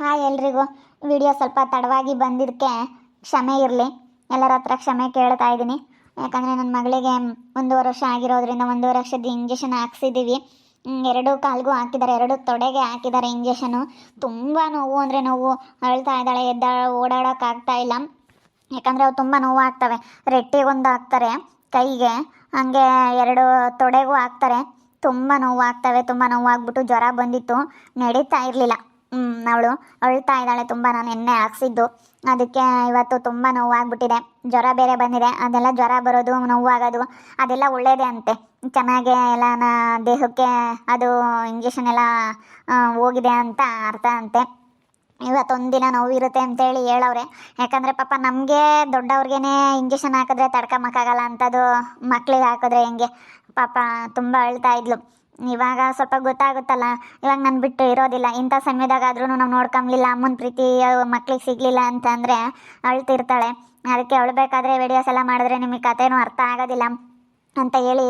Hi ಎಲ್ರಿಗೂ video ಸ್ವಲ್ಪ ತಡವಾಗಿ ಬಂದಿದ್ದಕ್ಕೆ ಕ್ಷಮೆ ಇರಲಿ. ಎಲ್ಲರ ಹತ್ರ ಕ್ಷಮೆ ಕೇಳ್ತಾ ಇದ್ದೀನಿ. ಯಾಕಂದರೆ ನನ್ನ ಮಗಳಿಗೆ ಒಂದೂವರೆ ವರ್ಷ ಆಗಿರೋದ್ರಿಂದ ಒಂದೂವರೆ ವರ್ಷದ ಇಂಜೆಕ್ಷನ್ ಹಾಕ್ಸಿದ್ದೀವಿ ಎರಡು ಕಾಲ್ಗೂ ಹಾಕಿದ್ದಾರೆ, ಎರಡು ತೊಡೆಗೆ ಹಾಕಿದ್ದಾರೆ ಇಂಜೆಕ್ಷನು ತುಂಬ ನೋವು, ಅಂದರೆ ನೋವು ಅಳ್ತಾ ಇದ್ದಾಳೆ, ಎದ್ದ ಓಡಾಡೋಕ್ಕಾಗ್ತಾ ಇಲ್ಲ. ಯಾಕಂದರೆ ಅವು ತುಂಬ ನೋವು ಆಗ್ತವೆ. ರೆಟ್ಟಿಗೊಂದು ಹಾಕ್ತಾರೆ ಕೈಗೆ, ಹಾಗೆ ಎರಡು ತೊಡೆಗೂ ಹಾಕ್ತಾರೆ. ತುಂಬ ನೋವು ಆಗ್ತವೆ, ತುಂಬ ನೋವು ಆಗ್ಬಿಟ್ಟು ಜ್ವರ ಬಂದಿತ್ತು. ನಡೀತಾ ಇರಲಿಲ್ಲ. ಅವಳು ಅಳ್ತಾ ಇದ್ದಾಳೆ ತುಂಬ, ನಾನು ಎಣ್ಣೆ ಹಾಕ್ಸಿದ್ದು. ಅದಕ್ಕೆ ಇವತ್ತು ತುಂಬ ನೋವಾಗ್ಬಿಟ್ಟಿದೆ. ಜ್ವರ ಬೇರೆ ಬಂದಿದೆ. ಅದೆಲ್ಲ ಜ್ವರ ಬರೋದು, ನೋವಾಗೋದು, ಅದೆಲ್ಲ ಒಳ್ಳೇದೆ ಅಂತೆ. ಚೆನ್ನಾಗೆ ಎಲ್ಲ ದೇಹಕ್ಕೆ ಅದು ಇಂಜೆಕ್ಷನ್ ಎಲ್ಲ ಹೋಗಿದೆ ಅಂತ ಅರ್ಥ ಅಂತೆ. ಇವತ್ತೊಂದಿನ ನೋವು ಇರುತ್ತೆ ಅಂತೇಳಿ ಹೇಳವ್ರೆ. ಯಾಕಂದರೆ ಪಾಪ ನಮಗೆ ದೊಡ್ಡವ್ರಿಗೇ ಇಂಜೆಕ್ಷನ್ ಹಾಕಿದ್ರೆ ತಡ್ಕೊಂಬಕ್ಕಾಗಲ್ಲ ಅಂಥದ್ದು ಮಕ್ಳಿಗೆ ಹಾಕಿದ್ರೆ ಹೆಂಗೆ? ಪಾಪ ತುಂಬ ಅಳ್ತಾ ಇದ್ಲು. ಇವಾಗ ಸ್ವಲ್ಪ ಗೊತ್ತಾಗುತ್ತಲ್ಲ, ಇವಾಗ ನಾನು ಬಿಟ್ಟು ಇರೋದಿಲ್ಲ. ಇಂಥ ಸಮಯದಾಗಾದ್ರೂ ನಾವು ನೋಡ್ಕೊಂಬಿಲ್ಲ ಅಮ್ಮನ ಪ್ರೀತಿ ಮಕ್ಳಿಗೆ ಸಿಗಲಿಲ್ಲ ಅಂತಂದರೆ ಅಳ್ತಿರ್ತಾಳೆ. ಅದಕ್ಕೆ ಅಳ್ಬೇಕಾದ್ರೆ ವಿಡಿಯೋಸ್ ಎಲ್ಲ ಮಾಡಿದ್ರೆ ನಿಮಗೆ ಕಥೆನೂ ಅರ್ಥ ಆಗೋದಿಲ್ಲ ಅಂತ ಹೇಳಿ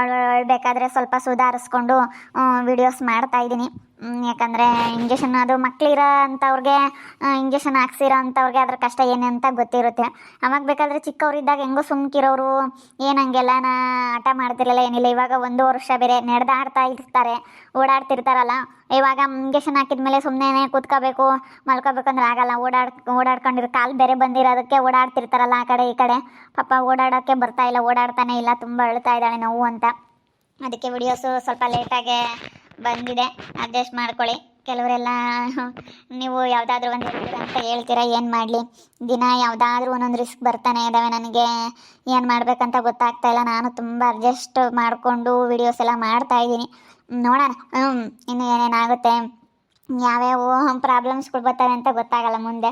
ಅಳ್ ಅಳ್ಬೇಕಾದ್ರೆ ಸ್ವಲ್ಪ ಸುಧಾರಿಸ್ಕೊಂಡು ವಿಡಿಯೋಸ್ ಮಾಡ್ತಾ ಇದ್ದೀನಿ. ಯಾಕಂದರೆ ಇಂಜೆಕ್ಷನ್ ಅದು ಮಕ್ಕಳಿರೋ ಅಂಥವ್ರಿಗೆ ಇಂಜೆಕ್ಷನ್ ಹಾಕ್ಸಿರೋ ಅಂಥವ್ರಿಗೆ ಅದ್ರ ಕಷ್ಟ ಏನು ಅಂತ ಗೊತ್ತಿರುತ್ತೆ. ಅವಾಗ ಬೇಕಾದರೆ ಚಿಕ್ಕವರಿದ್ದಾಗ ಹೆಂಗೋ ಸುಮ್ಕಿರೋರು, ಏನು ಹಂಗೆಲ್ಲ ನಾ ಆಟ ಮಾಡ್ತಿರಲಿಲ್ಲ, ಏನಿಲ್ಲ, ಇವಾಗ ಒಂದು ವರ್ಷ ಬೇರೆ ನಡೆದಾಡ್ತಾ ಇರ್ತಾರೆ, ಓಡಾಡ್ತಿರ್ತಾರಲ್ಲ, ಇವಾಗ ಇಂಜೆಕ್ಷನ್ ಹಾಕಿದ್ಮೇಲೆ ಸುಮ್ಮನೆ ಕೂತ್ಕೋಬೇಕು, ಮಲ್ಕೋಬೇಕಂದ್ರೆ ಆಗಲ್ಲ, ಓಡಾಡ್, ಓಡಾಡ್ಕೊಂಡಿರೋ, ಕಾಲು ಬೇರೆ ಬಂದಿರೋದಕ್ಕೆ ಓಡಾಡ್ತಿರ್ತಾರಲ್ಲ ಆ ಕಡೆ ಈ ಕಡೆ, ಪಾಪ ಓಡಾಡೋಕ್ಕೆ ಬರ್ತಾ ಇಲ್ಲ, ಓಡಾಡ್ತಾನೆ ಇಲ್ಲ, ತುಂಬ ಅಳ್ತಾ ಇದ್ದಾಳೆ ನೋವು ಅಂತ. ಅದಕ್ಕೆ ವಿಡಿಯೋಸು ಸ್ವಲ್ಪ ಲೇಟಾಗೆ ಬಂದಿದೆ. ಅಡ್ಜಸ್ಟ್ ಮಾಡ್ಕೊಳ್ಳಿ. ಕೆಲವರೆಲ್ಲ, ನೀವು ಯಾವುದಾದ್ರೂ ಒಂದು ಅಂತ ಹೇಳ್ತೀರಾ, ಏನು ಮಾಡಲಿ? ದಿನ ಯಾವುದಾದ್ರೂ ಒಂದೊಂದು ರಿಸ್ಕ್ ಬರ್ತಾನೆ ಇದ್ದಾವೆ ನನಗೆ. ಏನು ಮಾಡಬೇಕಂತ ಗೊತ್ತಾಗ್ತಾ ಇಲ್ಲ. ನಾನು ತುಂಬ ಅಡ್ಜಸ್ಟ್ ಮಾಡಿಕೊಂಡು ವಿಡಿಯೋಸ್ ಎಲ್ಲ ಮಾಡ್ತಾ ಇದ್ದೀನಿ. ನೋಡೋಣ. ಹ್ಞೂ ಇನ್ನು ಏನೇನಾಗುತ್ತೆ ಯಾವ್ಯಾವ ಪ್ರಾಬ್ಲಮ್ಸ್ಗಳು ಬರ್ತಾರೆ ಅಂತ ಗೊತ್ತಾಗಲ್ಲ ಮುಂದೆ.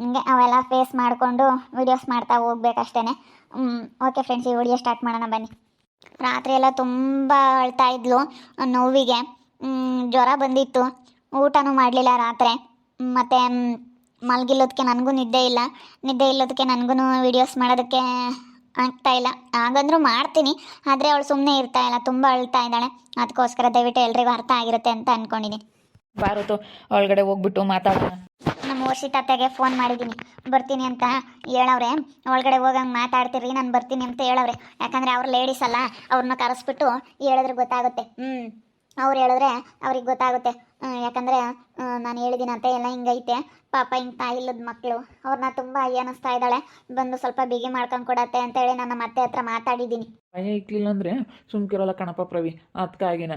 ಹಿಂಗೆ ಅವೆಲ್ಲ ಫೇಸ್ ಮಾಡಿಕೊಂಡು ವಿಡಿಯೋಸ್ ಮಾಡ್ತಾ ಹೋಗ್ಬೇಕಷ್ಟೇ ಓಕೆ ಫ್ರೆಂಡ್ಸ್ ಈ ವಿಡಿಯೋ ಸ್ಟಾರ್ಟ್ ಮಾಡೋಣ ಬನ್ನಿ. ರಾತ್ರಿ ಎಲ್ಲ ತುಂಬ ಅಳ್ತಾ ಇದ್ಲು ನೋವಿಗೆ. ಜ್ವರ ಬಂದಿತ್ತು. ಊಟನೂ ಮಾಡಲಿಲ್ಲ ರಾತ್ರಿ. ಮತ್ತು ಮಲಗಿಲ್ಲೋದಕ್ಕೆ ನನಗೂ ನಿದ್ದೆ ಇಲ್ಲ. ನಿದ್ದೆ ಇಲ್ಲೋದಕ್ಕೆ ನನಗೂ ವಿಡಿಯೋಸ್ ಮಾಡೋದಕ್ಕೆ ಆಗ್ತಾ ಇಲ್ಲ. ಹಾಗಂದ್ರೂ ಮಾಡ್ತೀನಿ. ಆದರೆ ಅವಳು ಸುಮ್ಮನೆ ಇರ್ತಾ ಇಲ್ಲ. ತುಂಬ ಅಳ್ತಾ ಇದ್ದಾಳೆ. ಅದಕ್ಕೋಸ್ಕರ ದಯವಿಟ್ಟು ಎಲ್ರಿಗೂ ಅರ್ಥ ಆಗಿರುತ್ತೆ ಅಂತ ಅಂದ್ಕೊಂಡಿದ್ದೀನಿ ಬಾರತು ಒಳಗಡೆ ಹೋಗ್ಬಿಟ್ಟು ಮಾತಾಡೋಣ ನಮ್ಮ ವರ್ಷಿ ತಾತ್ಯಾಗೆ ಫೋನ್ ಮಾಡಿದ್ದೀನಿ. ಬರ್ತೀನಿ ಅಂತ ಹೇಳವ್ರೆ. ಒಳಗಡೆ ಹೋಗಂಗೆ ಮಾತಾಡ್ತೀರಿ ನಾನು ಬರ್ತೀನಿ ಅಂತ ಹೇಳವ್ರೆ. ಯಾಕಂದರೆ ಅವ್ರು ಲೇಡೀಸ್ ಅಲ್ಲ ಅವ್ರನ್ನ ಕರೆಸ್ಬಿಟ್ಟು ಹೇಳಿದ್ರೆ ಗೊತ್ತಾಗುತ್ತೆ. ಹ್ಞೂ ಅವ್ರು ಹೇಳಿದ್ರೆ ಅವ್ರಿಗೆ ಗೊತ್ತಾಗುತ್ತೆ. ಯಾಕಂದ್ರೆ ನಾನು ಹೇಳಿದ್ದೀನಂತೆ ಎಲ್ಲ ಹಿಂಗೈತೆ. ಪಾಪ ಹಿಂಗೆ ತಾಯಿ ಇಲ್ಲದ ಮಕ್ಕಳು ಅವ್ರನ್ನ ತುಂಬ ಅಯ್ಯನಿಸ್ತಾ ಇದ್ದಾಳೆ. ಬಂದು ಸ್ವಲ್ಪ ಬಿಗಿ ಮಾಡ್ಕೊಂಡು ಕೊಡತ್ತೆ ಅಂತೇಳಿ ನನ್ನ ಮತ್ತೆ ಹತ್ರ ಮಾತಾಡಿದ್ದೀನಿ. ಭಯ ಇಕ್ಲಿಲ್ಲ ಅಂದರೆ ಸುಮ್ಕಿರಲ್ಲ ಕಣಪ್ಪ ಪ್ರವಿ ಅದಕ್ಕಾಗಿನ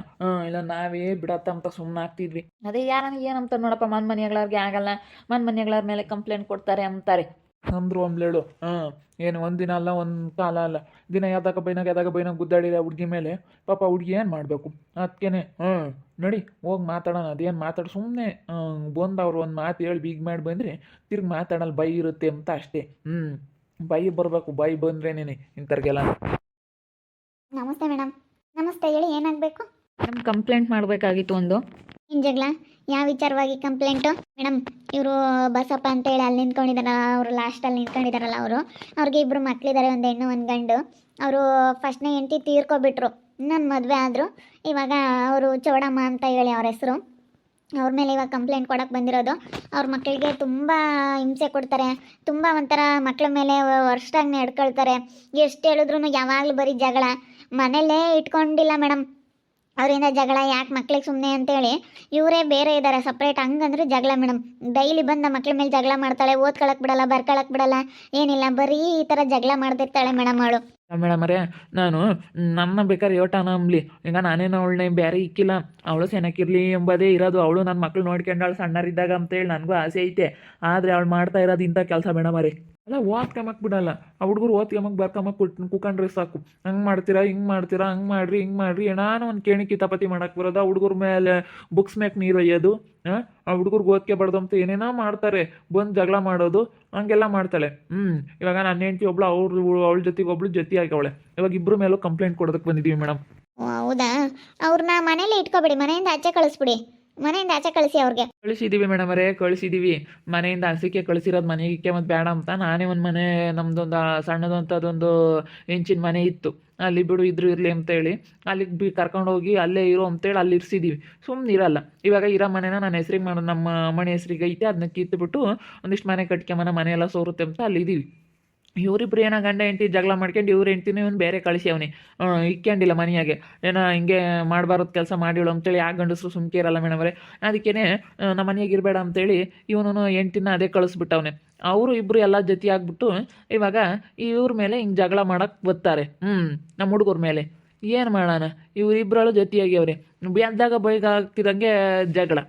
ಇಲ್ಲ ನಾವೇ ಬಿಡತ್ತ ಅಂತ ಸುಮ್ಮನೆ ಆಗ್ತಿದ್ವಿ. ಅದೇ ಯಾರನ್ನ ಏನಂತ ನೋಡಪ್ಪ ಮನ್ ಮನೆಗಳವ್ರಿಗೆ ಆಗಲ್ಲ. ಮನ್ ಮನೆಗಳವ್ರ ಮೇಲೆ ಕಂಪ್ಲೇಂಟ್ ಕೊಡ್ತಾರೆ ಅಂತಾರೆ. ಅಂದ್ರು ಅಂಬ್ಲೇಳು ಹಾಂ ಏನು ಒಂದಿನ ಅಲ್ಲ ಒಂದು ಕಾಲ ಅಲ್ಲ. ದಿನ ಯಾವ್ದಾಗ ಬೈನಾಗ ಯಾವ್ದಾಗ ಬೈನಾಗ ಗುದ್ದಾಡಿದ ಹುಡುಗಿ ಮೇಲೆ ಪಾಪ ಹುಡುಗಿ ಏನು ಮಾಡಬೇಕು? ಅದಕ್ಕೇನೆ ಹ್ಞೂ ನಡಿ ಹೋಗಿ ಮಾತಾಡೋಣ ಅದೇನು ಮಾತಾಡಿ ಸುಮ್ಮನೆ ಬಂದು ಅವ್ರು ಒಂದು ಮಾತು ಹೇಳಿ ಬೀಗ್ ಮಾಡಿ ಬಂದರೆ ತಿರ್ಗಿ ಮಾತಾಡಲ್ಲ ಬೈ ಇರುತ್ತೆ ಅಂತ ಅಷ್ಟೇ. ಹ್ಞೂ ಬೈ ಬರಬೇಕು ಬೈ ಬಂದ್ರೇನೇನೆ ಇಂಥವ್ರಿಗೆಲ್ಲ. ನಮಸ್ತೆ ಮೇಡಮ್ ನಮಸ್ತೆ ಹೇಳಿ ಏನಾಗಬೇಕು? ಮೇಡಮ್ ಕಂಪ್ಲೇಂಟ್ ಮಾಡಬೇಕಾಗಿತ್ತು ಒಂದು. ಜಗಳ? ಯಾವ ವಿಚಾರವಾಗಿ ಕಂಪ್ಲೇಂಟು ಮೇಡಮ್, ಇವರು ಬಸಪ್ಪ ಅಂತ ಹೇಳಿ ಅಲ್ಲಿ ನಿಂತ್ಕೊಂಡಿದ್ದಾರಲ್ಲ ಅವರು ಲಾಸ್ಟಲ್ಲಿ ನಿಂತ್ಕೊಂಡಿದ್ದಾರಲ್ಲ ಅವರು. ಅವ್ರಿಗೆ ಇಬ್ಬರು ಮಕ್ಕಳಿದ್ದಾರೆ ಒಂದು ಹೆಣ್ಣು, ಒಂದು ಗಂಡು. ಅವರು ಫಸ್ಟ್ನೇ ಹೆಂಡತಿ ತೀರ್ಕೊಬಿಟ್ರು. ನನ್ನ ಮದುವೆ ಆದರು. ಇವಾಗ ಅವರು ಚೌಡಮ್ಮ ಅಂತ ಹೇಳಿ ಅವ್ರ ಹೆಸರು. ಅವ್ರ ಮೇಲೆ ಇವಾಗ ಕಂಪ್ಲೇಂಟ್ ಕೊಡಕ್ಕೆ ಬಂದಿರೋದು. ಅವ್ರ ಮಕ್ಕಳಿಗೆ ತುಂಬ ಹಿಂಸೆ ಕೊಡ್ತಾರೆ. ತುಂಬ ಒಂಥರ ಮಕ್ಕಳ ಮೇಲೆ ವರ್ಷದಾಗ ನಡ್ಕೊಳ್ತಾರೆ ಎಷ್ಟು ಹೇಳಿದ್ರು ಯಾವಾಗಲೂ ಬರೀ ಜಗಳ. ಮನೇಲೇ ಇಟ್ಕೊಂಡಿಲ್ಲ ಮೇಡಮ್. ಅವರಿಂದ ಜಗಳ ಯಾಕೆ ಮಕ್ಳಿಗೆ ಸುಮ್ಮನೆ ಅಂತೇಳಿ ಇವರೇ ಬೇರೆ ಇದ್ದಾರೆ ಸಪ್ರೇಟ್ ಹಂಗಂದ್ರೆ ಜಗಳ ಮೇಡಮ್ ಡೈಲಿ ಬಂದು ಮಕ್ಳ ಮೇಲೆ ಜಗಳ ಮಾಡ್ತಾಳೆ, ಓದ್ಕೊಳಕ್ ಬಿಡಲ್ಲ, ಬರ್ಕೊಳಕ್ ಬಿಡಲ್ಲ, ಏನಿಲ್ಲ, ಬರೀ ಈ ಥರ ಜಗಳ ಮಾಡ್ತಿರ್ತಾಳೆ ಮೇಡಮ್ ಅವಳು. ಮೇಡಮರೇ ನಾನು ನನ್ನ ಬೇಕಾದ್ರೆ ಯೋಟನ ಅಂಬ್ಲಿ. ಈಗ ನಾನೇನು ಅವಳನ್ನೇ ಬೇರೆ ಇಕ್ಕಿಲ್ಲ. ಅವಳು ಸೆನಕಿರ್ಲಿ ಎಂಬುದೇ ಇರೋದು. ಅವಳು ನನ್ನ ಮಕ್ಳು ನೋಡ್ಕೊಂಡಾಳು ಸಣ್ಣರಿದ್ದಾಗ ಅಂತೇಳಿ ನನಗೂ ಆಸೆ ಐತೆ. ಆದರೆ ಅವಳು ಮಾಡ್ತಾ ಇರೋದು ಇಂಥ ಕೆಲಸ ಮೇಡಮರೇ ಅಲ್ಲ ಓದ್ಕೊಂಬಕ್ ಬಿಡಲ್ಲ. ಆ ಹುಡುಗರು ಓದ್ಕೊಂಬಕ್ ಬರ್ಕೊಂಬಕ್ ಕುಟ್ ಕುಕೊಂಡ್ರೆ ಸಾಕು. ಹಂಗೆ ಮಾಡ್ತೀರಾ, ಹಿಂಗೆ ಮಾಡ್ತೀರಾ, ಹಂಗೆ ಮಾಡ್ರಿ, ಹಿಂಗೆ ಮಾಡ್ರಿ. ಏನಾನು ಒಂದು ಕೇಣಿ ಕಿತಾಪತಿ ಮಾಡಕ್ಕೆ ಬರೋದು. ಆ ಹುಡುಗರ ಮೇಲೆ ಬುಕ್ಸ್ ಮೇಕ್ ನೀರು ಒಯ್ಯೋದು? ಆ ಹುಡುಗರ್ಗೆ ಓದ್ಕೋಬಾರ್ದು ಅಂತ ಏನೇನೋ ಮಾಡ್ತಾರೆ, ಬಂದು ಜಗಳ ಮಾಡೋದು, ಹಂಗೆಲ್ಲ ಮಾಡ್ತಾಳೆ. ಹ್ಞೂ ಇವಾಗ ನನ್ನ ಹೆಂಡತಿ ಒಬ್ಳು ಅವ್ರು, ಅವಳ ಜೊತೆಗೆ ಒಬ್ಳು ಜೊತೆ ಆಗವಳೆ ಇವಾಗ ಇಬ್ರು ಮೇಲೂ ಕಂಪ್ಲೇಂಟ್ ಕೊಡೋದಕ್ಕೆ ಬಂದಿದ್ದೀವಿ ಮೇಡಮ್ ಹೌದಾ? ಅವ್ರನ್ನ ಮನೇಲಿ ಇಟ್ಕೊಬಿಡಿ, ಮನೆಯಿಂದ ಆಚೆ ಕಳಿಸ್ಬಿಡಿ. ಮನೆಯಿಂದ ಆಚೆ ಕಳಿಸಿ ಅವ್ರಿಗೆ. ಕಳಿಸಿದೀವಿ ಮೇಡಮ್ ಅವರೇ, ಕಳಿಸಿದೀವಿ. ಮನೆಯಿಂದ ಹಸಿಕೆ ಕಳಿಸಿರೋದು ಮನೆಗೆ ಮತ್ತು ಬೇಡ ಅಂತ ನಾನೇ ಒಂದು ಮನೆ, ನಮ್ದೊಂದು ಸಣ್ಣದಂಥದ್ದೊಂದು ಇಂಚಿನ ಮನೆ ಇತ್ತು. ಅಲ್ಲಿ ಬಿಡು, ಇದ್ರು ಇರಲಿ ಅಂತೇಳಿ ಅಲ್ಲಿಗೆ ಬಿ ಕರ್ಕೊಂಡೋಗಿ ಅಲ್ಲೇ ಇರೋ ಅಂತೇಳಿ ಅಲ್ಲಿ ಇರ್ಸಿದೀವಿ. ಸುಮ್ಮನೆ ಇರಲ್ಲ. ಇವಾಗ ಇರೋ ಮನೆನ ನಾನು ಹೆಸರಿಗೆ ಮಾಡೋ, ನಮ್ಮ ಮನೆ ಹೆಸರಿಗೆ ಐತೆ ಅದನ್ನ ಕಿತ್ತುಬಿಟ್ಟು ಒಂದಿಷ್ಟು ಮನೆ ಕಟ್ಕೊಂಬನ ಮನೆ ಎಲ್ಲ ಸೋರುತ್ತೆ ಅಂತ ಅಲ್ಲಿದ್ದೀವಿ ಇವರಿಬ್ರು ಏನೋ ಗಂಡ ಹೆಂಡತಿ ಜಗಳ ಮಾಡ್ಕೊಂಡು ಇವ್ರ ಹೆಂಡ್ತಿನ ಇವ್ನು ಬೇರೆ ಕಳಿಸಿ ಅವನಿ ಇಕ್ಕೊಂಡಿಲ್ಲ ಮನೆಯಾಗೆ. ಏನೋ ಹಿಂಗೆ ಮಾಡಬಾರ್ದು ಕೆಲಸ ಮಾಡಿಳು ಅಂತೇಳಿ ಆ ಗಂಡಸರು ಸುಮ್ಕೆ ಇರಲ್ಲ ಮೇಡಮ್ ಅವರೇ. ಅದಕ್ಕೇ ನಮ್ಮ ಮನೆಯಾಗೆ ಇರಬೇಡ ಅಂತೇಳಿ ಇವನು ಹೆಂಡ್ತಿನ ಅದೇ ಕಳಿಸ್ಬಿಟ್ಟವನೆ ಅವರು ಇಬ್ಬರು ಎಲ್ಲ ಜೊತೆ ಆಗ್ಬಿಟ್ಟು ಇವಾಗ ಇವ್ರ ಮೇಲೆ ಹಿಂಗೆ ಜಗಳ ಮಾಡೋಕ್ಕೆ ಬರ್ತಾರೆ ಹ್ಞೂ ನಮ್ಮ ಹುಡುಗರ ಮೇಲೆ. ಏನು ಮಾಡೋಣ? ಇವರಿಬ್ಬರಳು ಜೊತೆಯಾಗ್ಯವ್ರೆ ಎದ್ದಾಗ ಬೈಗ ಆಗ್ತಿದ್ದಂಗೆ ಜಗಳ.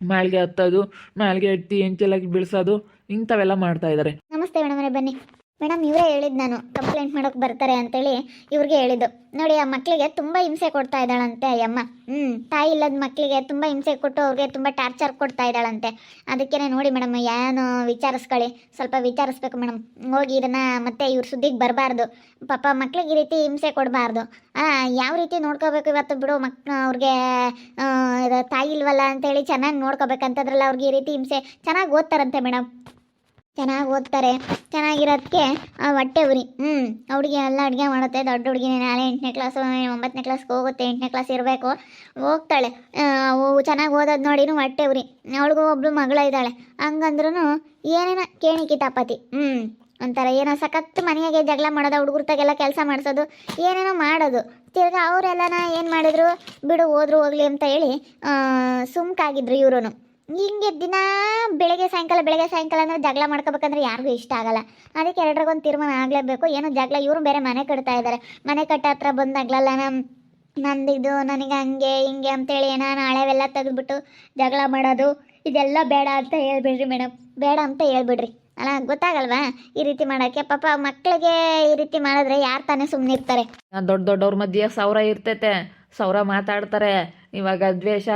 ಮಾಳಿಗೆ ಹತ್ತೋದು ಮಾಳಿಗೆ ಎತ್ತಿ ಹೆಂಚಲಾಗಿ ಬೀಳ್ಸೋದು, ಇಂಥವೆಲ್ಲ ಮಾಡ್ತಾ ಇದ್ದಾರೆ ನಮಸ್ತೆ ಮೇಡಮ್ ಬನ್ನಿ. ಮೇಡಮ್, ಇವರೇ ಹೇಳಿದ್ದು ನಾನು. ಕಂಪ್ಲೇಂಟ್ ಮಾಡೋಕೆ ಬರ್ತಾರೆ ಅಂತೇಳಿ ಇವ್ರಿಗೆ ಹೇಳಿದ್ದು. ನೋಡಿ, ಆ ಮಕ್ಕಳಿಗೆ ತುಂಬ ಹಿಂಸೆ ಕೊಡ್ತಾ ಇದ್ದಾಳಂತೆ ಅಯ್ಯಮ್ಮ. ಹ್ಞೂ ತಾಯಿ ಇಲ್ಲದ ಮಕ್ಕಳಿಗೆ ತುಂಬ ಹಿಂಸೆ ಕೊಟ್ಟು ಅವ್ರಿಗೆ ತುಂಬ ಟಾರ್ಚರ್ ಕೊಡ್ತಾ ಇದ್ದಾಳಂತೆ. ಅದಕ್ಕೇ ನೋಡಿ ಮೇಡಮ್ ಏನು ವಿಚಾರಿಸ್ಕೊಳ್ಳಿ. ಸ್ವಲ್ಪ ವಿಚಾರಿಸ್ಬೇಕು ಮೇಡಮ್. ಹೋಗಿ ಇದನ್ನು ಮತ್ತೆ ಇವ್ರ ಸುದ್ದಿಗೆ ಬರಬಾರ್ದು. ಪಾಪ ಮಕ್ಳಿಗೆ ಈ ರೀತಿ ಹಿಂಸೆ ಕೊಡಬಾರ್ದು. ಯಾವ ರೀತಿ ನೋಡ್ಕೋಬೇಕು ಇವತ್ತು ಬಿಡು ಮಕ್, ಅವ್ರಿಗೆ ತಾಯಿ ಇಲ್ವಲ್ಲ ಅಂತೇಳಿ ಚೆನ್ನಾಗಿ ನೋಡ್ಕೋಬೇಕಂತದ್ರಲ್ಲ ಅವ್ರಿಗೆ ಈ ರೀತಿ ಹಿಂಸೆ. ಚೆನ್ನಾಗಿ ಓದ್ತಾರಂತೆ ಮೇಡಮ್. ಚೆನ್ನಾಗಿ ಓದ್ತಾರೆ ಚೆನ್ನಾಗಿರೋದಕ್ಕೆ ಆ ಹೊಟ್ಟೆ ಉರಿ. ಹ್ಞೂ ಹುಡುಗಿ ಎಲ್ಲ ಅಡುಗೆ ಮಾಡುತ್ತೆ, ದೊಡ್ಡ ಹುಡುಗಿ ನಾಳೆ ಎಂಟನೇ ಕ್ಲಾಸು ಒಂಬತ್ತನೇ ಕ್ಲಾಸ್ಗೆ ಹೋಗುತ್ತೆ, ಎಂಟನೇ ಕ್ಲಾಸ್ ಇರಬೇಕು. ಹೋಗ್ತಾಳೆ. ಚೆನ್ನಾಗಿ ಓದೋದು ನೋಡಿನೂ ಹೊಟ್ಟೆ ಉರಿ. ಅವಳಿಗೂ ಒಬ್ಬಳು ಮಗಳ ಇದ್ದಾಳೆ. ಹಂಗಂದ್ರೂ ಏನೇನೋ ಕೇಣಿ ತಪ್ಪತಿ ಹ್ಞೂ ಒಂಥರ ಏನೋ ಸಖತ್ ಮನೆಯಾಗೆ ಜಗಳ ಮಾಡೋದು ಹುಡುಗರ್ತಾಗೆಲ್ಲ ಕೆಲಸ ಮಾಡಿಸೋದು, ಏನೇನೋ ಮಾಡೋದು. ತಿರ್ಗಾ ಅವರೆಲ್ಲನ ಏನು ಮಾಡಿದ್ರು? ಬಿಡು, ಹೋದ್ರು, ಹೋಗ್ಲಿ ಅಂತ ಹೇಳಿ ಸುಮ್ಕಾಗಿದ್ರು ಇವರು ಹಿಂಗೆ ದಿನ ಬೆಳಗ್ಗೆ ಸಾಯಂಕಾಲ ಬೆಳಗ್ಗೆ ಸಾಯಂಕಾಲ ಅಂದರೆ ಜಗಳ ಮಾಡ್ಕೋಬೇಕಂದ್ರೆ ಯಾರಿಗೂ ಇಷ್ಟ ಆಗಲ್ಲ. ಅದಕ್ಕೆ ಎರಡರಿಗೊಂದು ತೀರ್ಮಾನ ಆಗಲೇಬೇಕು. ಏನೋ ಜಗಳ, ಇವರು ಬೇರೆ ಮನೆ ಕಟ್ತಾ ಇದ್ದಾರೆ ಮನೆ ಕಟ್ಟ ಹತ್ರ ಬಂದಾಗ್ಲಲ್ಲ ನಮ್ಮ ನಂದಿದ್ದು ನನಗೆ ಹಂಗೆ, ಹಿಂಗೆ ಅಂತೇಳಿ ಏನೋ ನಾಳೆವೆಲ್ಲ ತೆಗೆದುಬಿಟ್ಟು ಜಗಳ ಮಾಡೋದು, ಇದೆಲ್ಲ ಬೇಡ ಅಂತ ಹೇಳ್ಬಿಡ್ರಿ ಮೇಡಮ್. ಬೇಡ ಅಂತ ಹೇಳ್ಬಿಡ್ರಿ. ಅಲ್ಲ, ಗೊತ್ತಾಗಲ್ವಾ? ಈ ರೀತಿ ಮಾಡೋಕ್ಕೆ. ಪಾಪ ಮಕ್ಕಳಿಗೆ ಈ ರೀತಿ ಮಾಡಿದ್ರೆ ಯಾರು ತಾನೇ ಸುಮ್ಮನೆ ಇರ್ತಾರೆ? ದೊಡ್ಡ ದೊಡ್ಡವ್ರ ಮಧ್ಯೆ ಸೌರ ಇರ್ತೈತೆ. ಸೌರ ಮಾತಾಡ್ತಾರೆ. ಇವಾಗ ದ್ವೇಷ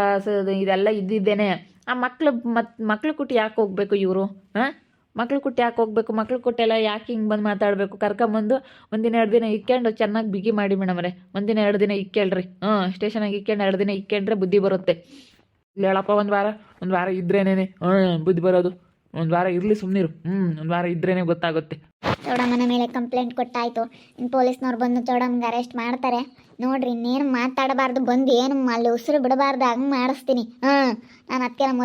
ಇದೆಲ್ಲ ಇದ್ದಿದ್ದೇನೆ. ಆ ಮಕ್ಳು ಮತ್ ಮಕ್ಳು ಕುಟ್ಟಿ ಯಾಕೆ ಹೋಗ್ಬೇಕು ಇವರು ಹಾಂ ಮಕ್ಳು ಕುಟ್ಟಿ ಯಾಕೆ ಹೋಗ್ಬೇಕು? ಮಕ್ಳು ಕುಟ್ಟೆಲ್ಲ ಯಾಕೆ ಹಿಂಗೆ ಬಂದು ಮಾತಾಡಬೇಕು? ಕರ್ಕೊಂಬಂದು ಒಂದಿನ ಎರಡು ದಿನ ಇಕ್ಕೊಂಡು ಚೆನ್ನಾಗಿ ಬಿಗಿ ಮಾಡಿ ಮೇಡಮರೆ ಒಂದಿನ ಎರಡು ದಿನ ಇಕ್ಕೇಳ್ರಿ. ಹಾಂ, ಸ್ಟೇಷನಾಗಿ ಇಕ್ಕೊಂಡು ಎರಡು ದಿನ ಇಕ್ಕೊಂಡ್ರೆ ಬುದ್ಧಿ ಬರುತ್ತೆ. ಹೇಳಪ್ಪ, ಒಂದು ವಾರ ಒಂದು ವಾರ ಇದ್ರೇನೇ ಹಾಂ, ಬುದ್ಧಿ ಬರೋದು. ಒಂದು ವಾರ ಇರಲಿ ಸುಮ್ಮನಿರು ಹ್ಞೂ ಒಂದು ವಾರ ಇದ್ರೇನೆ ಗೊತ್ತಾಗುತ್ತೆ. ಚೌಡಮ್ಮನ ಮೇಲೆ ಕಂಪ್ಲೇಂಟ್ ಕೊಟ್ಟಾಯಿತು. ಇನ್ನು ಪೊಲೀಸ್ನವ್ರು ಬಂದು ಚೌಡಮ್ಮಗೆ ಅರೆಸ್ಟ್ ಮಾಡ್ತಾರೆ. ನೋಡ್ರಿ, ಇನ್ನೇನು ಮಾತಾಡಬಾರ್ದು, ಬಂದು ಏನು ಅಲ್ಲಿ ಉಸಿರು ಬಿಡಬಾರ್ದು, ಹಂಗೆ ಮಾಡಿಸ್ತೀನಿ. ಹಾಂ ನಾನು ಅದಕ್ಕೆ ನಮ್ಮ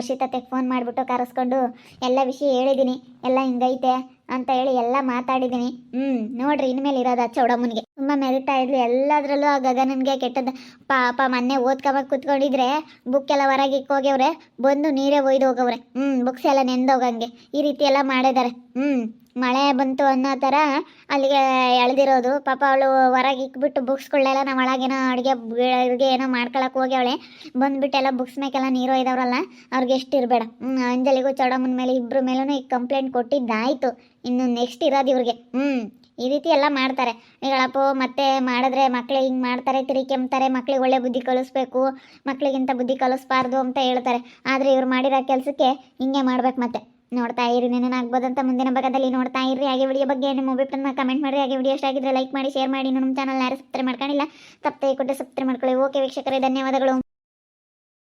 ಫೋನ್ ಮಾಡಿಬಿಟ್ಟು ಕರೆಸ್ಕೊಂಡು ಎಲ್ಲ ವಿಷಯ ಹೇಳಿದ್ದೀನಿ ಎಲ್ಲ ಹಿಂಗೈತೆ ಅಂತ ಹೇಳಿ ಎಲ್ಲ ಮಾತಾಡಿದ್ದೀನಿ ಹ್ಞೂ ನೋಡ್ರಿ, ಇನ್ಮೇಲೆ ಇರೋದು ಚೌಡಮ್ಮನಿಗೆ ತುಂಬ ಮೆರಿತಾ ಇದ್ಲು, ಎಲ್ಲದರಲ್ಲೂ ಆ ಗಗನನ್ಗೆ ಕೆಟ್ಟದ್ದು. ಪಾಪ ಮೊನ್ನೆ ಓದ್ಕೊಬಕ್ಕೆ ಕುತ್ಕೊಂಡಿದ್ರೆ ಬುಕ್ ಎಲ್ಲ ಹೊರಗೆ ಇಕ್ಕೋಗ್ಯವ್ರೆ ಬಂದು ನೀರೇ ಒಯ್ದು ಹೋಗವ್ರೆ. ಹ್ಞೂ ಬುಕ್ಸ್ ಎಲ್ಲ ನೆಂದೋಗಂಗೆ, ಈ ರೀತಿ ಎಲ್ಲ ಮಾಡಿದ್ದಾರೆ. ಹ್ಞೂ ಮಳೆ ಬಂತು ಅನ್ನೋ ಥರ ಅಲ್ಲಿಗೆ ಎಳ್ದಿರೋದು. ಪಾಪ ಅವಳು ಹೊರಗೆ ಇಕ್ಬಿಟ್ಟು ಬುಕ್ಸ್ಗಳೆಲ್ಲ ನಾವು ಒಳಗೇನೋ ಅಡುಗೆ ಅಡುಗೆ ಏನೋ ಮಾಡ್ಕೊಳಕ್ಕೆ ಹೋಗ್ಯವಳೆ ಬಂದ್ಬಿಟ್ಟೆಲ್ಲ ಬುಕ್ಸ್ ಮೇಕೆಲ್ಲ ನೀರು ಇದಾವ್ರಲ್ಲ, ಅವ್ರಿಗೆ ಎಷ್ಟು ಇರಬೇಡ. ಅಂಜಲಿಗೂ ಚೌಡಮ್ಮನ ಮೇಲೆ ಇಬ್ಬರ ಮೇಲೂ ಈಗ ಕಂಪ್ಲೇಂಟ್ ಕೊಟ್ಟಿದ್ದಾಯಿತು. ಇನ್ನು ನೆಕ್ಸ್ಟ್ ಇರೋದು ಇವ್ರಿಗೆ. ಹ್ಞೂ ಈ ರೀತಿ ಎಲ್ಲ ಮಾಡ್ತಾರೆ. ಹೇಳಪ್ಪ ಮತ್ತೆ ಮಾಡಿದ್ರೆ ಮಕ್ಳು ಹಿಂಗೆ ಮಾಡ್ತಾರೆ ತಿರಿಕೆಂಬ್ತಾರೆ ಮಕ್ಳಿಗೆ ಒಳ್ಳೆ ಬುದ್ಧಿ ಕಲಿಸ್ಬೇಕು, ಮಕ್ಳಿಗಿಂತ ಬುದ್ಧಿ ಕಲಿಸ್ಬಾರ್ದು ಅಂತ ಹೇಳ್ತಾರೆ. ಆದರೆ ಇವ್ರು ಮಾಡಿರೋ ಕೆಲಸಕ್ಕೆ ಹಿಂಗೆ ಮಾಡ್ಬೇಕು ಮತ್ತೆ. ನೋಡ್ತಾ ಇರಿ ಆಗ್ಬೋದಂತ ಮುಂದಿನ ಭಾಗದಲ್ಲಿ ನೋಡ್ತಾ ಇರಿ ಹಾಗೆ ವಿಡಿಯೋ ಬಗ್ಗೆ ನಿಮ್ಮ ಅಭಿಪ್ರಾಯ ಕಮೆಂಟ್ ಮಾಡಿ ಹಾಗೆ ವಿಡಿಯೋ ಇಷ್ಟ ಆಗಿದ್ರೆ ಲೈಕ್ ಮಾಡಿ ಶೇರ್ ಮಾಡಿ. ನಮ್ಮ ಚಾನಲ್ ಯಾರು ಸಬ್ಸ್ಕ್ರೈಬ್ ಮಾಡ್ಕೊಂಡಿಲ್ಲ ತಪ್ಪದೆ ಕೊಟ್ಟು ಸಬ್ಸ್ಕ್ರೈಬ್ ಮಾಡ್ಕೊಳ್ಳಿ. ಓಕೆ ವೀಕ್ಷಕರೇ, ಧನ್ಯವಾದಗಳು.